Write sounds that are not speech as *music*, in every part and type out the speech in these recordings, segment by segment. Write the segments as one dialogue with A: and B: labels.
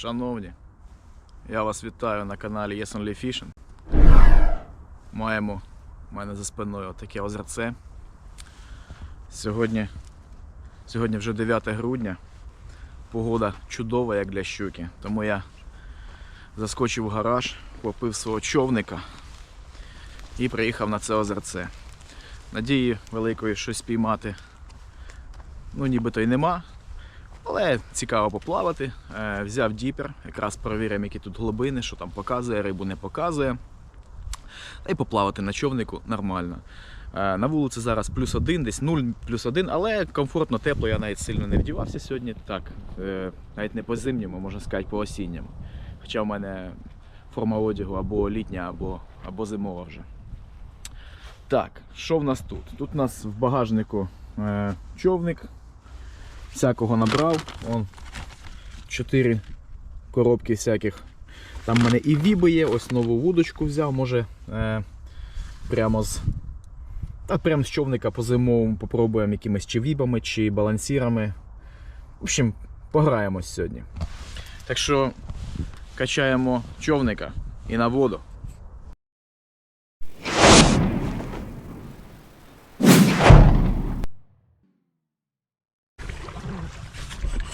A: Шановні, я вас вітаю на каналі Yes Only Fishing. Маємо у мене за спиною таке озерце. Сьогодні, сьогодні вже 9 грудня. Погода чудова, як для щуки. Тому я заскочив в гараж, купив свого човника і приїхав на це озерце. Надії великої щось піймати. Ну, нібито й нема. Але цікаво поплавати. Е, взяв діпер, якраз перевіряємо, які тут глибини, що там показує, рибу не показує. Й поплавати на човнику нормально. Е, на вулиці зараз плюс один, десь 0 плюс один, але комфортно, тепло, я навіть сильно не вдівався сьогодні. Так, е, навіть не по зимньому, можна сказати, по осінньому. Хоча в мене форма одягу або літня, або, або зимова вже. Так, що в нас тут? Тут у нас в багажнику човник, всякого набрав. Вон чотири коробки всяких. Там в мене і віби є, ось нову вудочку взяв, може е, прямо з. Та прямо з човника по зимовому попробуємо якимись чи вібами, чи балансірами. В общем, пограємось сьогодні. Так що качаємо човника і на воду.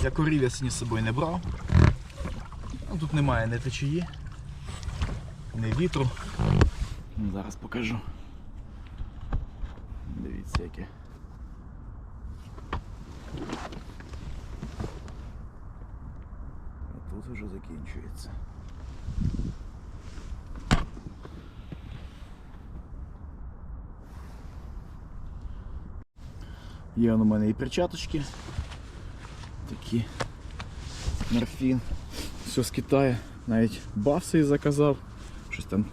A: Я корів я сьогодні з собою не брав. Ну, тут немає ні течії, ні вітру. Ну, Зараз покажу. Дивіться яке. А тут вже закінчується. Є у мене і перчаточки. Такі морфін. Все з Китаю. Навіть бафси заказав. Щось там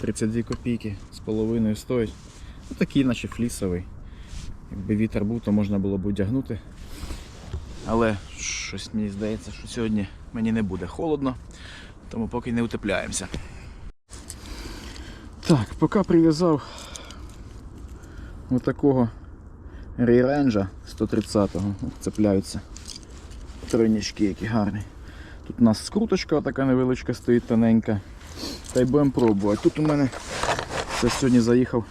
A: 32 копійки з половиною стоїть. Ну, такий наче флісовий. Якби вітер був, то можна було б одягнути. Але щось мені здається, що сьогодні мені не буде холодно, тому поки не утепляємося. Так, поки прив'язав отакого рейренджа 130-го. Цепляються тройнички, які гарні. Тут у нас скруточка така невеличка стоїть тоненька. Та й будемо пробувати. Тут у мене це сьогодні заїхав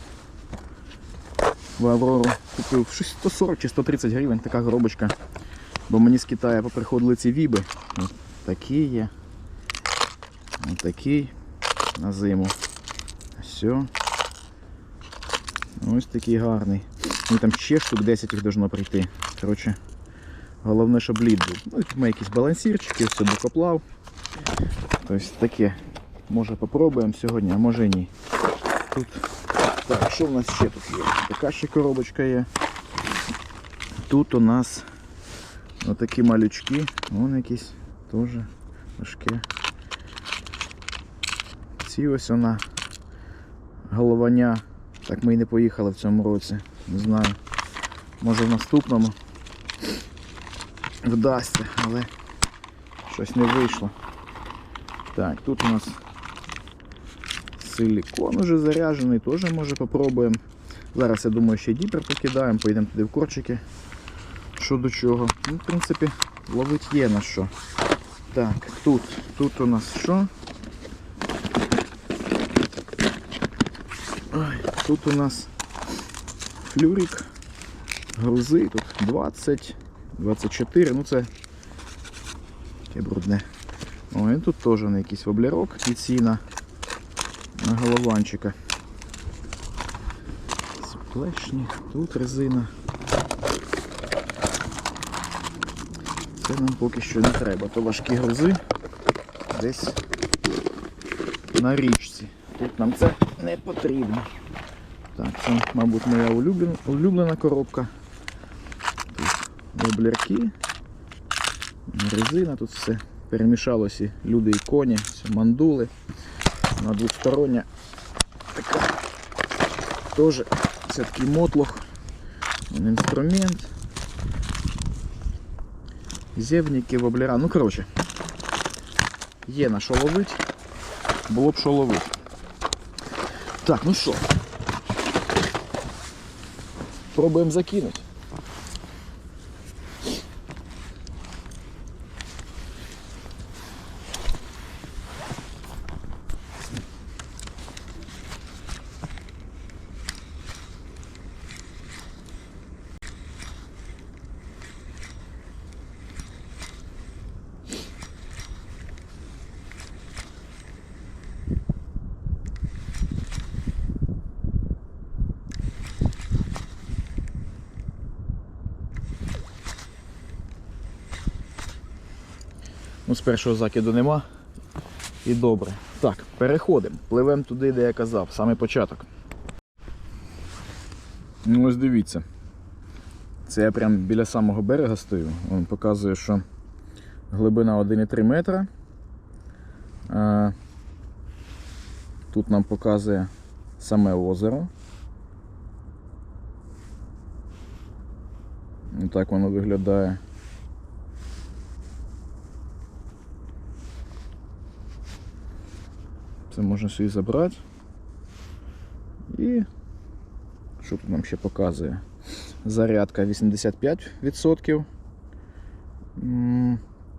A: в Аврору, купив 140 чи 130 гривень, така коробочка. Бо мені з Китаю поприходили ці віби. От такі є. Ось такий на зиму. Все. Ось такий гарний. Ну там ще штук 10 їх должно прийти. Коротше, головне, щоб лід був. Ну, тут ми якісь балансірчики, все бокоплав. Тобто таке. Може попробуємо сьогодні, а може ні. Тут. Так, що в нас ще тут є? Така ще коробочка є. Тут у нас отакі малючки. Вон якісь теж важке. Ці ось вона головання. Так ми і не поїхали в цьому році. Не знаю. Може в наступному вдасться, але щось не вийшло. Так, тут у нас силикон уже заряджений, теж може попробуємо. Зараз я думаю ще діпер покидаємо, поїдемо туди в корчики. Що до чого. Ну, в принципі, ловить є на що. Так, тут, тут у нас що? Ой, тут у нас флюрик, грузи, тут 20, 24, ну це таке брудне. Ой, і тут теж на якийсь воблерок і ціна на голованчика. Плешні, тут резина. Це нам поки що не треба, то важкі грузи десь на річці. Тут нам це не потрібно. Так, це, мабуть, моя улюблена коробка. Тут резина, тут все перемішалося і люди і коні, все, мандули. На двостороння така теж це такий мотлох, інструмент. Зєвніки, воблера. Ну, коротше, є на що ловити, було б що ловити. Так, ну що, пробуємо закинути. Ну, з першого закиду нема. І добре. Так, переходимо. Пливемо туди, де я казав, саме початок. Ну ось дивіться. Це я прямо біля самого берега стою. Він показує, що глибина 1,3 метра. Тут нам показує саме озеро. Ну, Так воно виглядає. Це можна собі забрати. І що тут нам ще показує? Зарядка 85%.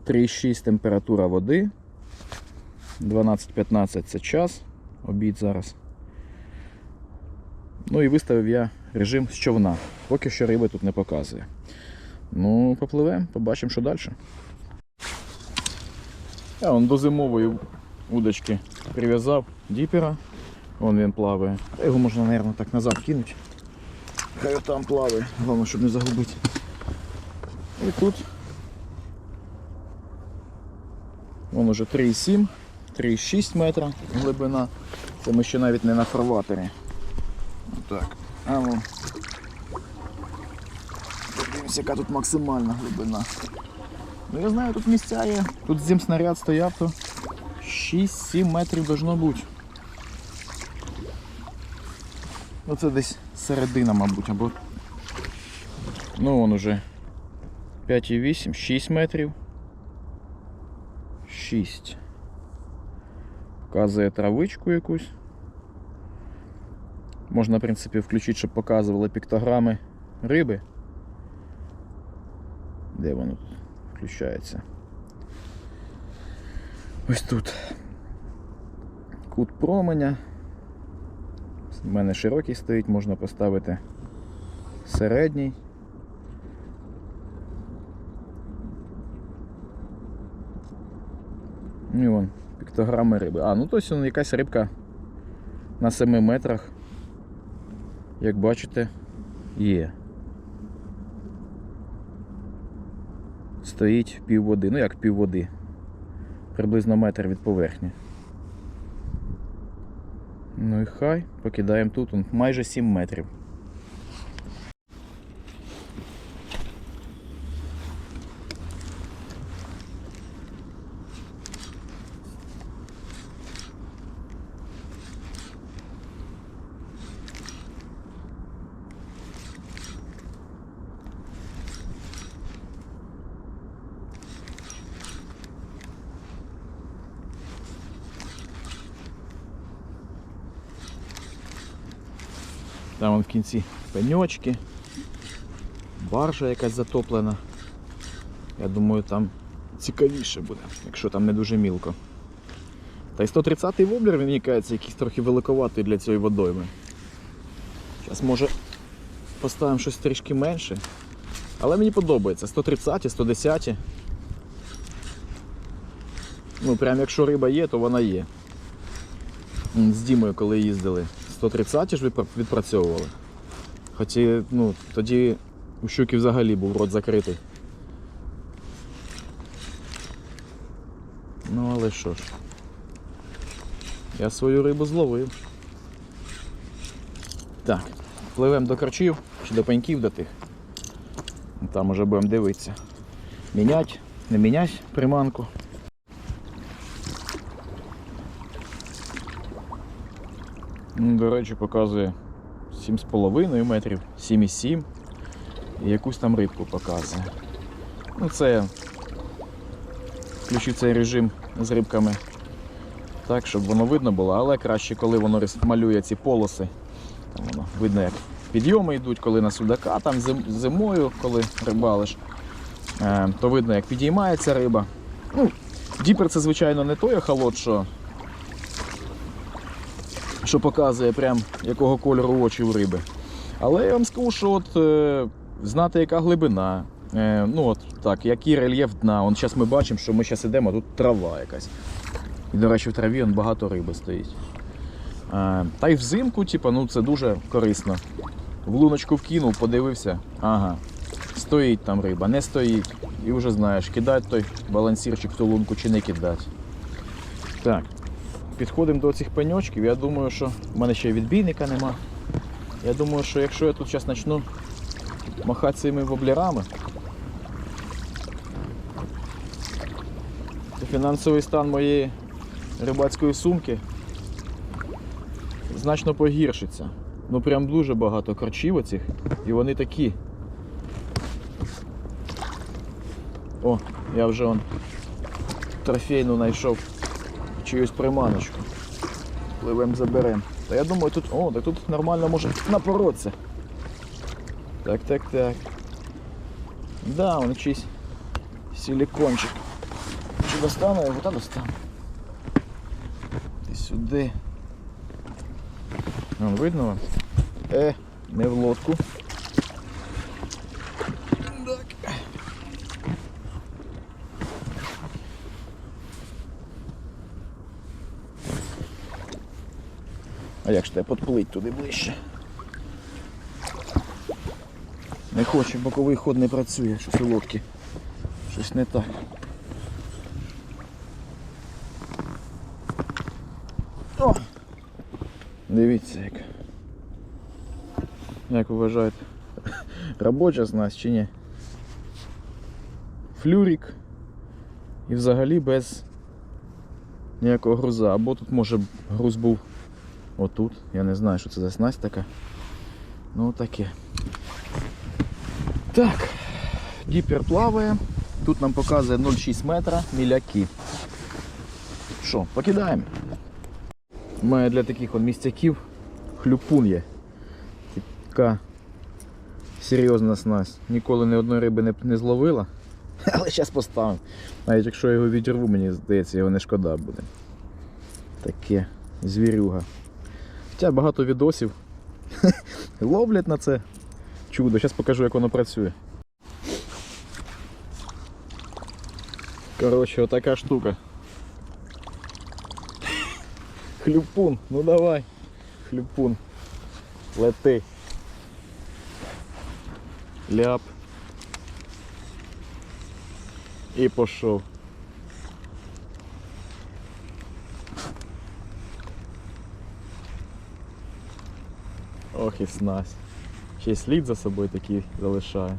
A: 3,6 температура води. 12-15 це час. Обід зараз. Ну і виставив я режим з човна. Поки що риби тут не показує. Ну, попливемо, побачимо, що далі. Я вон до зимової удочки прив'язав діпера. Вон він плаває. Його можна, мабуть, так назад кинути. Хай там плаває, головне, щоб не загубити. І тут вон уже 3,7, 3,6 метра глибина. Це ми ще навіть не на фарватері. Так, а ну. Яка тут максимальна глибина. Ну я знаю, тут місця є. Тут зим снаряд стояв, то 6-7 метрів должно бути. Ну це десь середина, мабуть, або. Ну вон уже 5,8, 6 метрів. 6. Показує травичку якусь. Можна, в принципі, включити, щоб показували піктограми риби. Де воно тут включається? Ось тут. Кут променя. У мене широкий стоїть, можна поставити середній. Ну і вон, піктограми риби. А, ну тобто вон якась рибка на 7 метрах, як бачите, є. Стоїть пів води, ну як пів води. Приблизно метр від поверхні. Ну і хай, покидаємо тут он, майже 7 метрів. Там вон в кінці пеньочки, баржа якась затоплена. Я думаю, там цікавіше буде, якщо там не дуже мілко. Та й 130-й воблер, він мені кажеться, якийсь трохи великоватий для цієї водойми. Зараз може поставимо щось трішки менше. Але мені подобається. 130, 110. Ну, прям якщо риба є, то вона є. З Дімою, коли їздили, 130 ж відпра- відпрацьовували. Хоча ну, тоді у щуки взагалі був рот закритий. Ну, але що ж. Я свою рибу зловив. Так, пливемо до корчів чи до пеньків до тих. Там уже будемо дивитися. Мінять, не мінять приманку. До речі, показує 7,5 метрів, 7,7 і якусь там рибку показує. Ну це включив цей режим з рибками так, щоб воно видно було, але краще, коли воно малює ці полоси. Там воно видно, як підйоми йдуть, коли на судака, там зимою, коли рибалиш, е, то видно, як підіймається риба. Ну, Діпер це, звичайно, не той охолод, що що показує прям якого кольору очі у риби. Але я вам скажу, що от е, знати, яка глибина, е, ну от так, який рельєф дна. Он зараз ми бачимо, що ми зараз йдемо, а тут трава якась. І, до речі, в траві он багато риби стоїть. Е, та й взимку, типу, ну це дуже корисно. В луночку вкинув, подивився. Ага. Стоїть там риба, не стоїть. І вже знаєш, кидати той балансірчик в ту лунку чи не кидати. Так, підходимо до цих пеньочків. Я думаю, що в мене ще відбійника нема. Я думаю, що якщо я тут зараз почну махати цими воблерами, то фінансовий стан моєї рибацької сумки значно погіршиться. Ну прям дуже багато корчів оцих, і вони такі. О, я вже он трофейну знайшов чиюсь приманочку. Пливем заберем. Та я думаю, тут. О, так тут нормально може напоротися. Так, так, так. Да, он чийсь силикончик. Чи достану його? Та достану. Ти сюди. Вон, видно вам? Е, не в лодку. А як ж тебе підплить туди ближче? Не хоче, боковий ход не працює, щось у лодці. Щось не так. О! Дивіться як. Як ви вважаєте? Робоча снасть чи ні? Флюрик. І взагалі без ніякого груза. Або тут може груз був отут. Я не знаю, що це за снасть така. Ну таке. Так, діпер плаває. Тут нам показує 0,6 метра міляки. Що, покидаємо? У мене для таких от містяків хлюпун є. Така серйозна снасть. Ніколи ні одної риби не, не зловила. *laughs* Але зараз поставимо. Навіть якщо я його відірву, мені здається, його не шкода буде. Таке звірюга. Хоча багато відосів *laughs* ловлять на це чудо. Зараз покажу, як воно працює. Коротше, отака штука. *laughs* Хлюпун, ну давай. Хлюпун. Лети. Ляп. І пішов. І снасть. Ще й слід за собою такий залишає.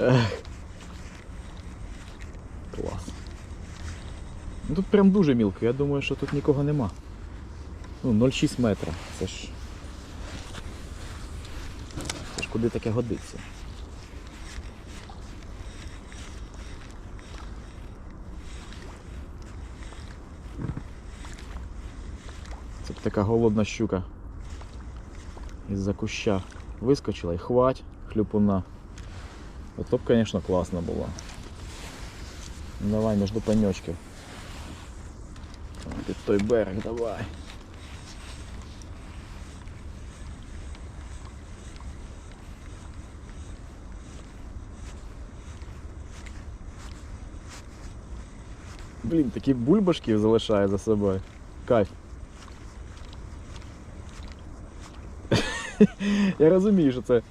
A: Ех. Клас. Ну тут прям дуже мілко, я думаю, що тут нікого нема. Ну, 0,6 метра. Це ж. Це ж куди таке годиться. Б така голодна щука. Із-за куща вискочила і хвать хлюпуна. Ото б, звісно, класно було. Ну, Давай між паньочків. Під той берег давай. Блін, такі бульбашки залишає за собою. Кайф. *laughs* Я розумію, що це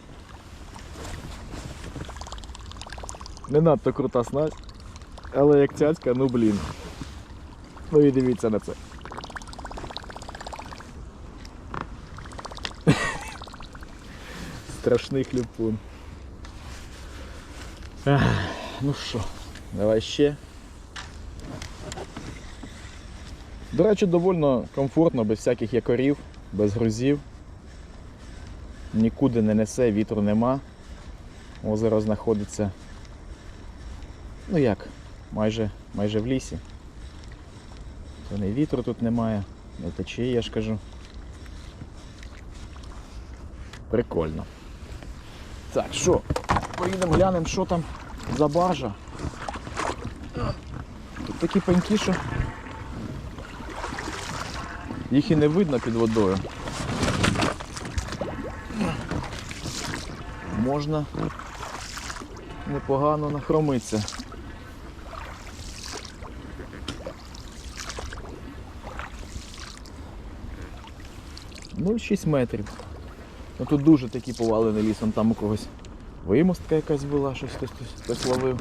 A: не надто крута снасть, але як цяцька, ну блін. Ну і дивіться на це. *laughs* Страшний хлюпун. Ну що, давай ще. До речі, довольно комфортно, без всяких якорів, без грузів. Нікуди не несе, вітру нема. Озеро знаходиться. Ну як, майже, майже в лісі. То не вітру тут немає, не тече, я ж кажу. Прикольно. Так, що? Поїдемо глянемо, що там за баржа. Тут такі пеньки, що їх і не видно під водою. Можна непогано нахромитися. Нуль шість метрів. Ну тут дуже такий повалений ліс, Вон там у когось вимостка якась була, щось хтось, хтось ловив.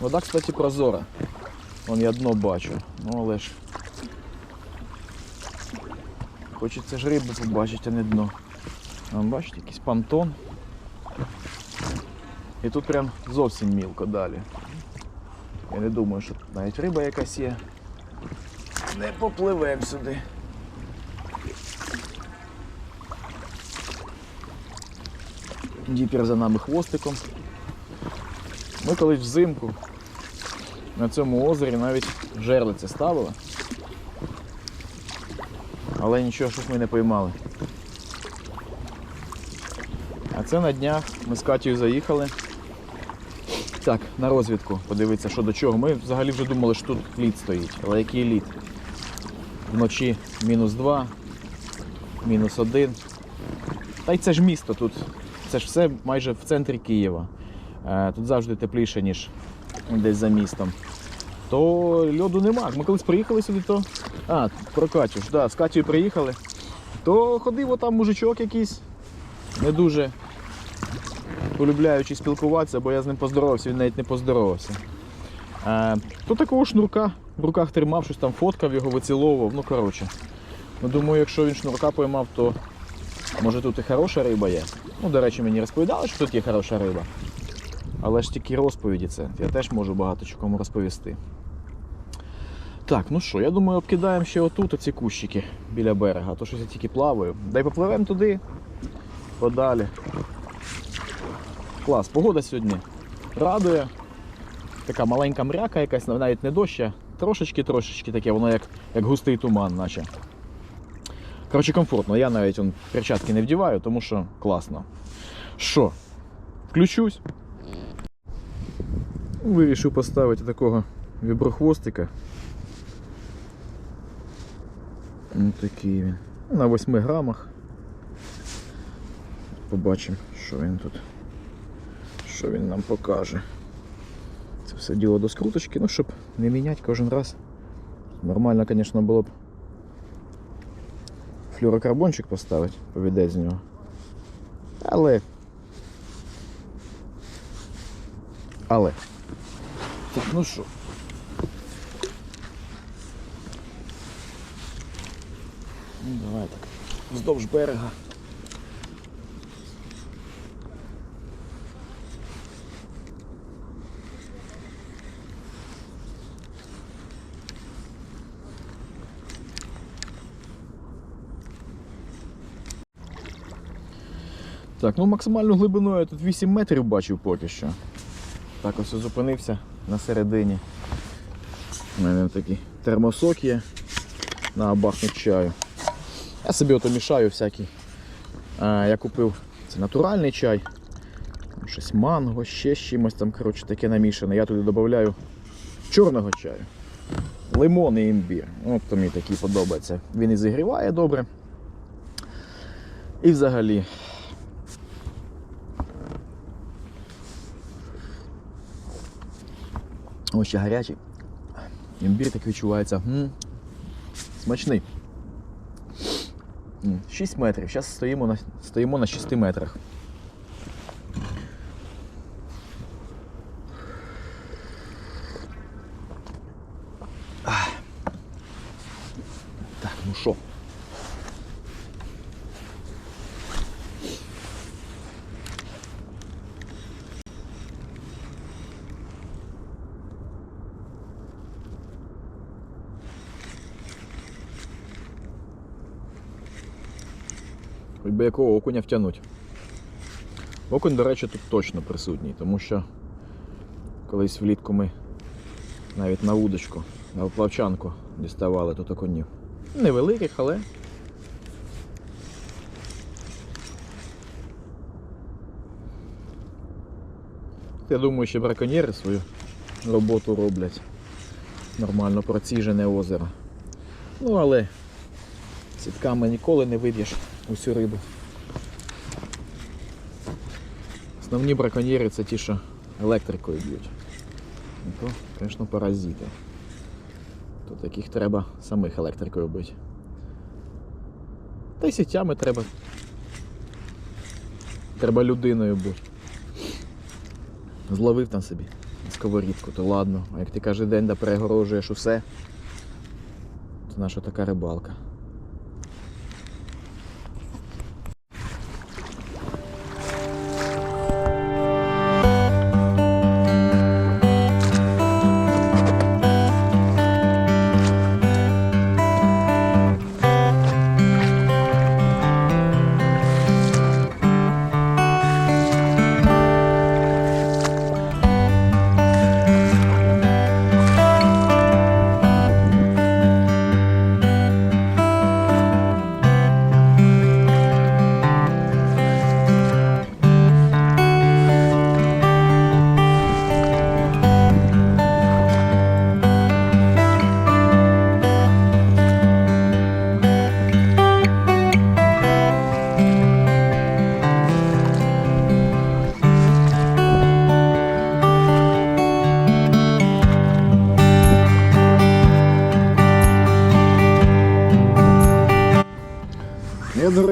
A: Вода, кстати, прозора. Вон я дно бачу. Ну але ж. Хочеться ж рибу побачити, а не дно. Вон, бачите, якийсь понтон. І тут прям зовсім мілко далі. Я не думаю, що тут навіть риба якась є. Не попливемо сюди. Діпер за нами хвостиком. Ми колись взимку на цьому озері навіть жерлице ставили. Але нічого, щось ми не поймали. А це на днях ми з Катєю заїхали. Так, на розвідку подивитися, що до чого. Ми взагалі вже думали, що тут лід стоїть. Але який лід? Вночі мінус 2, мінус 1. Та й це ж місто тут. Це ж все майже в центрі Києва. Е, Тут завжди тепліше, ніж десь за містом. То льоду нема. Ми колись приїхали сюди, то. А, про Катю ж, да, з Катєю приїхали. То ходив отам мужичок якийсь, не дуже полюбляючи спілкуватися, бо я з ним поздоровався, він навіть не поздоровався. Е, то такого шнурка в руках тримав, щось там фоткав, його виціловував. Ну, коротше. Ну, думаю, якщо він шнурка поймав, то може тут і хороша риба є. Ну, до речі, мені розповідали, що тут є хороша риба. Але ж тільки розповіді це. Я теж можу багато чого кому розповісти. Так, ну що, я думаю, обкидаємо ще отут оці кущики біля берега, то щось я тільки плаваю. Дай попливемо туди, подалі. Клас, погода сьогодні радує. Така маленька мряка якась, навіть не дощ, трошечки-трошечки таке, воно як, як густий туман, наче. Коротше, комфортно. Я навіть он, перчатки не вдіваю, тому що класно. Що? Включусь. Вирішив поставити такого віброхвостика. Ось такий він. На 8 грамах. Побачимо, що він тут. Що він нам покаже. Це все діло до скруточки, ну щоб не міняти кожен раз. Нормально, звісно, було б флюрокарбончик поставити, повідець з нього. Але. Але. Так, ну що. Ну, давай так. Вздовж берега. Так, ну максимальну глибину я тут 8 метрів бачив поки що. Так ось зупинився на середині. У мене такий термосок є на бахнуть чаю. Я собі ото мішаю всякий. Я купив це натуральний чай. Щось манго, ще чимось там, коротше, таке намішане. Я туди додаю чорного чаю. Лимон і імбір. От то мені такий подобається. Він і зігріває добре. І взагалі. Ось ще гарячий. Імбір так відчувається. М, Смачний. М, 6 метрів. Зараз стоїмо на, стоїмо на 6 метрах. Ах. Так, ну що? Хоч би якого окуня втягнуть. Окунь, до речі, тут точно присутній, тому що колись влітку ми навіть на удочку, на плавчанку діставали тут окунів. Невеликих, але. Я думаю, що браконьєри свою роботу роблять. Нормально проціжене озеро. Ну але сітками ніколи не виб'єш усю рибу. Основні браконьєри це ті, що електрикою б'ють. То, звісно, паразити. То таких треба самих електрикою бити. Та й сітями треба. Треба людиною бути. Зловив там собі сковорідку, то ладно. А як ти кожен день да перегорожуєш усе, то наша така рибалка.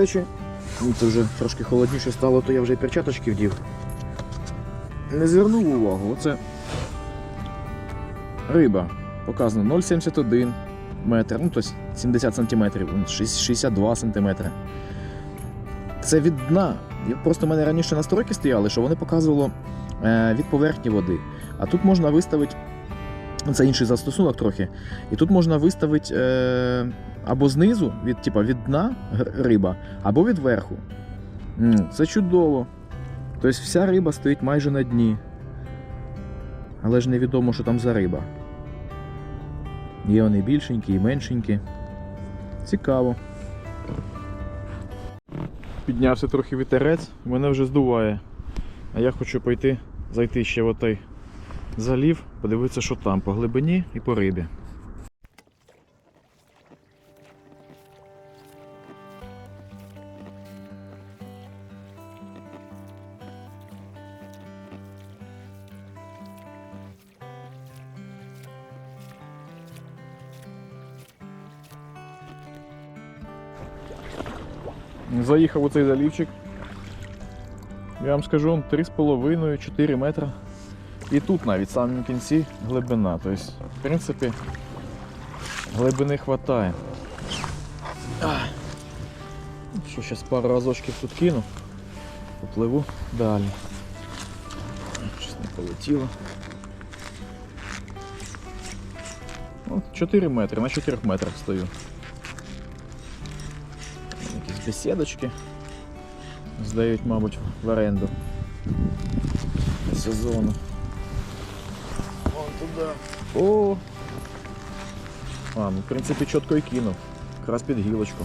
A: Речі, ну, це вже трошки холодніше стало, то я вже й перчаточки вдів. Не звернув увагу, оце риба. Показано 0,71 метр, ну тобто 70 сантиметрів, ну, 62 сантиметри. Це від дна. Просто в мене раніше настройки стояли, що вони показувало е, від поверхні води. А тут можна виставити. Ну, Це інший застосунок трохи. І тут можна виставити е, або знизу, від, типа, від дна риба, або від верху. Це чудово. Тобто вся риба стоїть майже на дні. Але ж невідомо, що там за риба. Є вони більшенькі і меншенькі. Цікаво. Піднявся трохи вітерець, мене вже здуває. А я хочу пойти, зайти ще в той залів, подивитися, що там по глибині і по рибі. Заїхав у цей залівчик. Я вам скажу 3,5-4 метра. І тут навіть в самому кінці глибина. Тобто, в принципі, глибини вистачає. Що, зараз пару разочків тут кину, попливу далі. Щось не полетіло. От 4 метри, на 4 метрах стою. Якісь бесідочки. Здають, мабуть, в оренду. Сезону. Туди. О! А, ну в принципі чітко і кинув. Якраз під гілочку.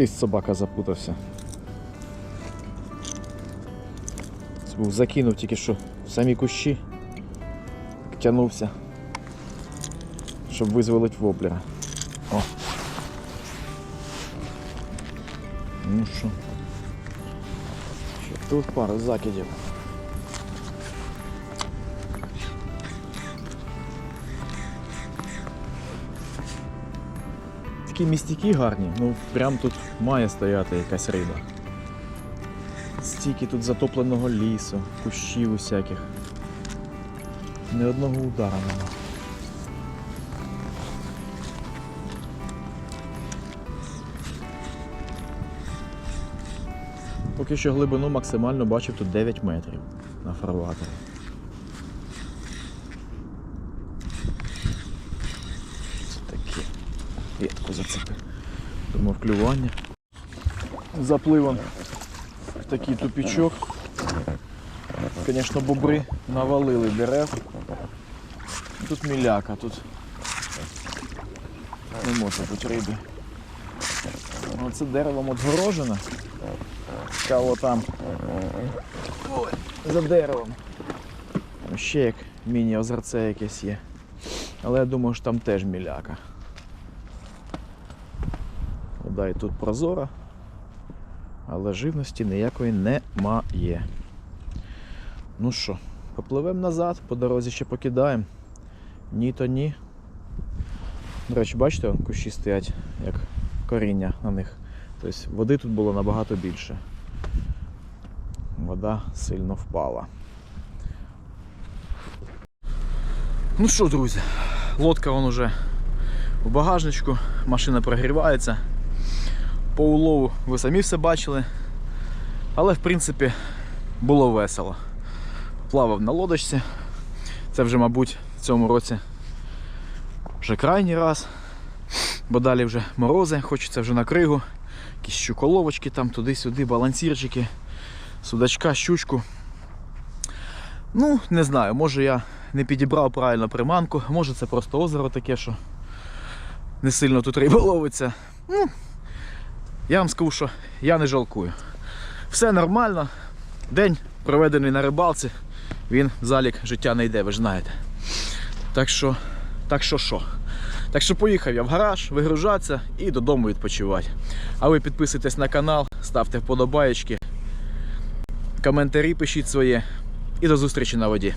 A: І собака запутався. Це Був закинув тільки що в самі кущі. Тянувся. Щоб визволити воблера. О. Ну що. Тут пара закидів. Такі містяки гарні, ну прям тут має стояти якась риба. Стільки тут затопленого лісу, кущів усяких. Ні одного удара нема. Поки що глибину максимально бачив тут 9 метрів на фарватері. Це таке. Ветку зацепив. Думав клювання. Запливом в такий тупічок. Звісно, бобри навалили дерев. тут міляка, тут не може бути риби. Ну, це деревом отгорожено. Цікаво там. Ой, за деревом. Ще як міні-озерце якесь є. Але я думаю, що там теж міляка. Вода і тут прозора, але живності ніякої немає. Ну що, попливемо назад, по дорозі ще покидаємо. Ні, то ні. До речі, бачите, кущі стоять, як коріння на них. Тобто води тут було набагато більше. Вода сильно впала. Ну що, друзі, лодка вон уже у багажничку, машина прогрівається. По улову ви самі все бачили. Але в принципі було весело. Плавав на лодочці. Це вже, мабуть, в цьому році вже крайній раз. Бо далі вже морози, хочеться вже на кригу. Якісь щуколовочки там туди-сюди, балансірчики, судачка, щучку. Ну, не знаю, може я не підібрав правильно приманку, може це просто озеро таке, що не сильно тут риба ловиться. Ну, я вам скажу, що я не жалкую. Все нормально. День проведений на рибалці, він залік життя не йде, ви ж знаєте. Так що, так що що. Так що поїхав я в гараж, вигружатися і додому відпочивати. А ви підписуйтесь на канал, ставте вподобаєчки, коментарі пишіть своє. І до зустрічі на воді.